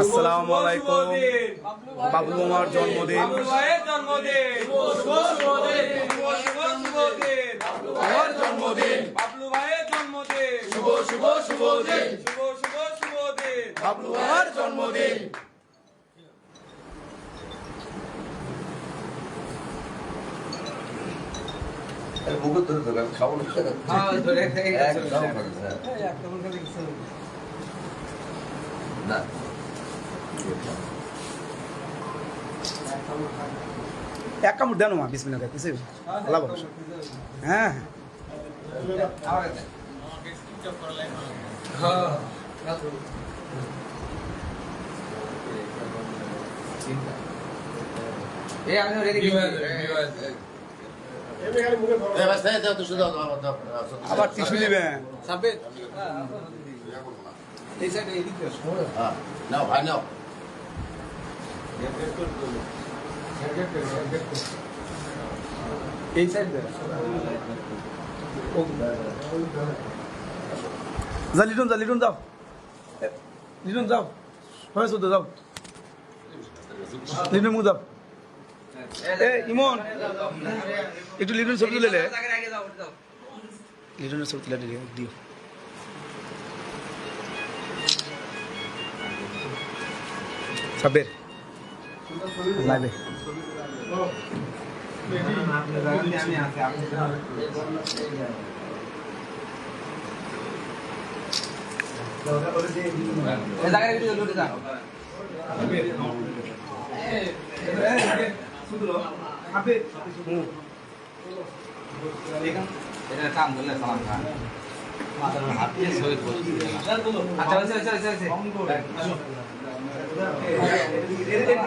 আসসালামু আলাইকুম। বাবলু মামার জন্মদিন। জন্মদিন। বাবলু ভাইয়ের জন্মদিন। শুভ শুভ শুভ দিন। শুভ শুভ শুভ দিন। বাবলু মামার জন্মদিন। মুখ ধরে ধরে খাব না। একদম না। এক কামড় দেন মা বিসমিল্লাহ কিছু আল্লাহ ভরসা। হ্যাঁ এ বাস তাই দাও তো শুধু দাও দাও দাও। আবার টিস্যু দিবেন হ্যাঁ নাও ভাই নাও। এই সাইড যা, লিটন যা, লিটন যাও। লিটন যাও। হয় শুধু যাও। লিটন মুখ যাও। এ, ইমন। একটু লিটন ছবি তুলে লিটনের ছবি তুলে দিও। সাবের লাইভে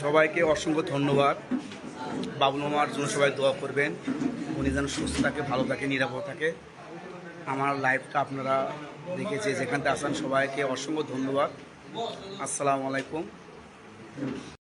সবাইকে অসংখ্য ধন্যবাদ। বাবুল মামার জন্য সবাই দোয়া করবেন। উনি যেন সুস্থ থাকে, ভালো থাকে, নিরাপদ থাকে। আমার লাইফটা আপনারা দেখে যে যেখানটা আসেন সবাইকে অসংখ্য ধন্যবাদ। আসসালামু আলাইকুম।